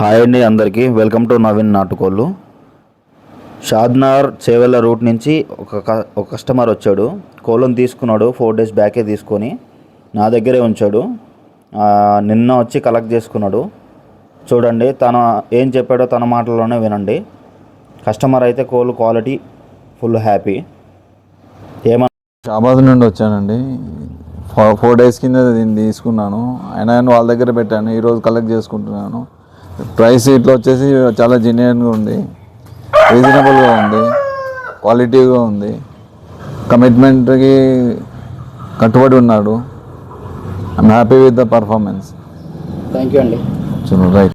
Hi అండి అందరికీ. Welcome to Naveen నాటుకోళ్ళు. షాద్నగర్ చేవెళ్ళ రూట్ నుంచి ఒక క- ఒక కస్టమర్ వచ్చాడు. కోళ్ళను తీసుకున్నాడు. ఫోర్ డేస్ బ్యాకే తీసుకొని నా దగ్గరే ఉంచాడు. నిన్న వచ్చి కలెక్ట్ చేసుకున్నాడు. చూడండి తన ఏం చెప్పాడో తన మాటల్లోనే వినండి. కస్టమర్ అయితే కోళ్ళు క్వాలిటీ ఫుల్ హ్యాపీ. ఏమన్నా షాబాద్ నుండి వచ్చానండి. ఫోర్ డేస్ కింద దీన్ని తీసుకున్నాను. అయినా వాళ్ళ దగ్గర పెట్టాను. ఈరోజు కలెక్ట్ చేసుకుంటున్నాను. ప్రైస్ ఇట్లా వచ్చేసి చాలా జెన్యున్గా ఉంది. రీజనబుల్గా ఉంది. క్వాలిటీగా ఉంది. కమిట్మెంట్కి కట్టుబడి ఉన్నాడు. I'm happy with the performance thank you అండి. రైట్